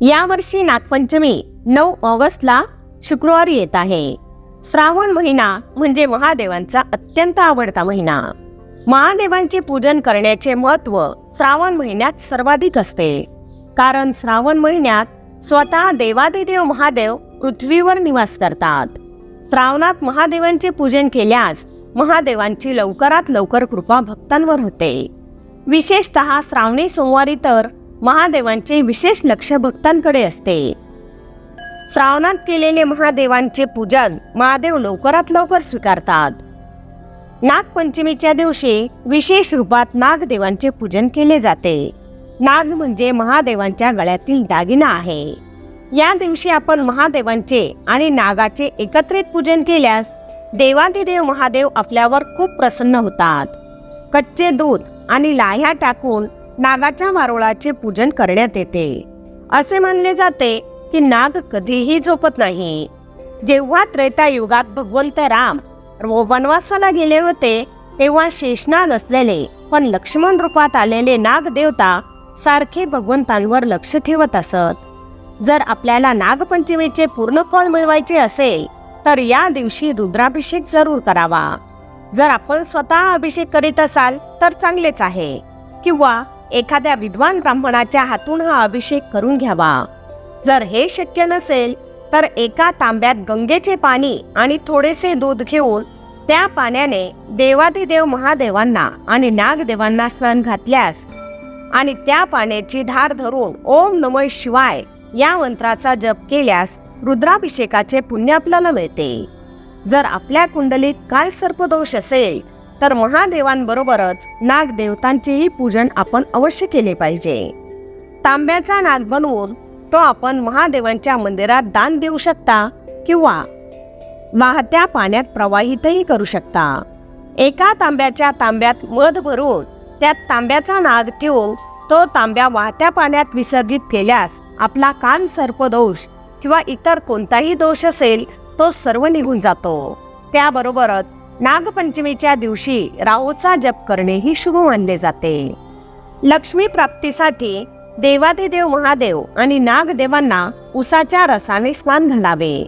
यावर्षी नागपंचमी नऊ ऑगस्टला शुक्रवारी येत आहे. श्रावण महिना म्हणजे महादेवांचा अत्यंत आवडता महिना. महादेवांचे पूजन करण्याचे महत्त्व श्रावण महिन्यात सर्वाधिक असते. कारण श्रावण महिन्यात स्वतः देवादिदेव महादेव पृथ्वीवर निवास करतात. श्रावणात महादेवांचे पूजन केल्यास महादेवांची लवकरात लवकर कृपा भक्तांवर होते. विशेषतः श्रावणी सोमवारी तर महादेवांचे विशेष लक्ष भक्तांकडे असते. श्रावणात केलेले महादेवांचे पूजन महादेव लवकरात लवकर स्वीकारतात. नागपंचमीच्या दिवशी विशेष रूपात नागदेवांचे पूजन केले जाते. नाग म्हणजे महादेवांच्या गळ्यातील दागिना आहे. या दिवशी आपण महादेवांचे आणि नागाचे एकत्रित पूजन केल्यास देवादिदेव महादेव आपल्यावर खूप प्रसन्न होतात. कच्चे दूध आणि लाह्या टाकून नागाच्या वारुळाचे पूजन करण्यात येते. असे मानले जाते की नाग कधीही झोपत नाही. जेव्हा त्रेता युगात भगवंत राम व वनवासाला गेले होते तेव्हा शेषनाग असलेले पण लक्ष्मण रूपात आलेले नाग देवता सारखे भगवंतांवर लक्ष ठेवत असत. जर आपल्याला नागपंचमीचे पूर्ण फळ मिळवायचे असेल तर या दिवशी रुद्राभिषेक जरूर करावा. जर आपण स्वतः अभिषेक करीत असाल तर चांगलेच आहे. किंवा एखाद्या विद्वान ब्राह्मणाच्या हातून हा अभिषेक करून घ्यावा. जर हे शक्य नसेल तर एका तांब्यात गंगेचे पाणी आणि थोडेसे दूध घेऊन त्या पाण्याने देवादिदेव महादेवांना आणि नागदेवांना स्नान घातल्यास आणि त्या पाण्याची धार धरून ओम नमः शिवाय या मंत्राचा जप केल्यास रुद्राभिषेकाचे पुण्य आपल्याला मिळते. जर आपल्या कुंडलीत काल सर्पदोष असेल तर महादेवांबरोबरच नागदेवतांचेही पूजन आपण अवश्य केले पाहिजे. तांब्याचा नाग बनवून तो आपण महादेवांच्या मंदिरात दान देऊ शकता किंवा वाहत्या पाण्यात प्रवाहितही करू शकता. एका तांब्याच्या तांब्यात मध भरून त्यात तांब्याचा नाग ठेवून तो तांब्या वाहत्या पाण्यात विसर्जित केल्यास आपला कान सर्पदोष किंवा इतर कोणताही दोष असेल तो सर्व निघून जातो. त्याबरोबरच नागपंचमीच्या दिवशी राहूचा जप करणेही शुभ मानले जाते. लक्ष्मी प्राप्तीसाठी देवादिदेव महादेव आणि नागदेवांना उसाच्या रसाने स्नान घालावे.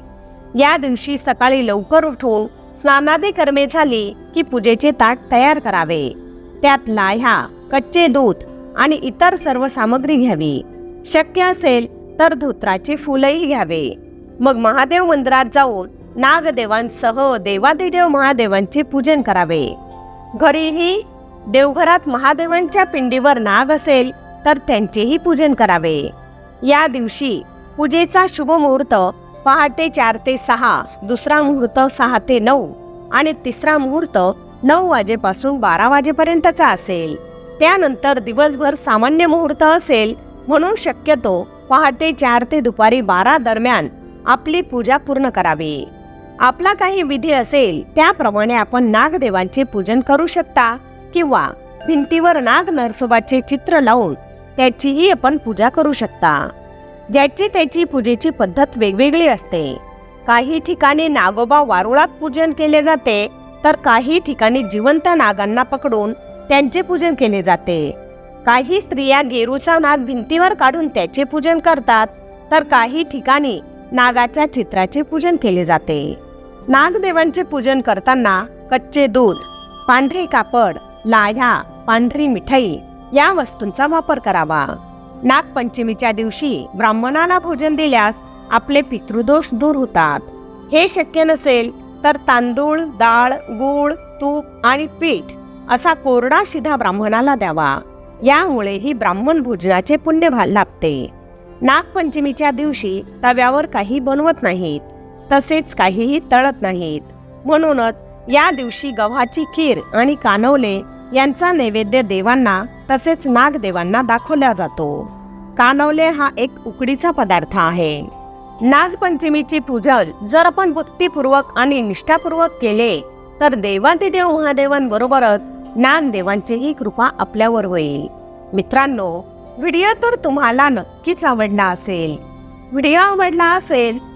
या दिवशी सकाळी लवकर उठून स्नानादी कर्मे झाली की पूजेचे ताट तयार करावे. त्यात लाह्या कच्चे दूध आणि इतर सर्व सामग्री घ्यावी. शक्य असेल तर धोत्राचे फुलंही घ्यावे. मग महादेव मंदिरात जाऊन नागदेवांसह देवादिदेव महादेवांचे पूजन करावे. घरीही देवघरात महादेवांच्या पिंडीवर नाग असेल तर त्यांचेही पूजन करावे. या दिवशी पूजेचा शुभ मुहूर्त पहाटे चार ते सहा दुसरा मुहूर्त सहा ते नऊ आणि तिसरा मुहूर्त नऊ वाजेपासून बारा वाजेपर्यंतचा असेल. त्यानंतर दिवसभर सामान्य मुहूर्त असेल म्हणून शक्यतो पहाटे चार ते दुपारी बारा दरम्यान आपली पूजा पूर्ण करावी. आपला काही विधी असेल त्याप्रमाणे आपण नागदेवांचे पूजन करू शकता. किंवा भिंतीवर नाग नरसोबाचे चित्र लावून त्याचीही आपण पूजा करू शकता. ज्याची त्याची पूजेची पद्धत वेगवेगळी असते. काही ठिकाणी नागोबा वारुळात पूजन केले जाते तर काही ठिकाणी जिवंत नागांना पकडून त्यांचे पूजन केले जाते. काही स्त्रिया गेरूचा नाग भिंतीवर काढून त्याचे पूजन करतात तर काही ठिकाणी नागाच्या चित्राचे पूजन केले जाते. नागदेवांचे पूजन करताना कच्चे दूध पांढरे कापड लाह्या पांढरी मिठाई या वस्तूंचा वापर करावा. नागपंचमीच्या दिवशी ब्राह्मणाला भोजन दिल्यास आपले पितृदोष दूर होतात. हे शक्य नसेल तर तांदूळ डाळ गूळ तूप आणि पीठ असा कोरडा शिधा ब्राह्मणाला द्यावा. यामुळेही ब्राह्मण भोजनाचे पुण्य भा- लाभते. नागपंचमीच्या दिवशी तव्यावर काही बनवत नाहीत. तसेच काहीही तळत नाहीत. म्हणूनच या दिवशी गव्हाची खीर आणि कानवले यांचा नैवेद्य देवांना तसेच नागदेवांना दाखवला जातो. कानवले हा एक उकडीचा पदार्थ आहे. नागपंचमीची पूजन जर आपण भक्तीपूर्वक आणि निष्ठापूर्वक केले तर देवादिदेव महादेवांबरोबरच ज्ञानदेवांचीही कृपा आपल्यावर होईल. मित्रांनो व्हिडिओ तर तुम्हाला नक्कीच आवडला असेल. व्हिडिओ आवडला असेल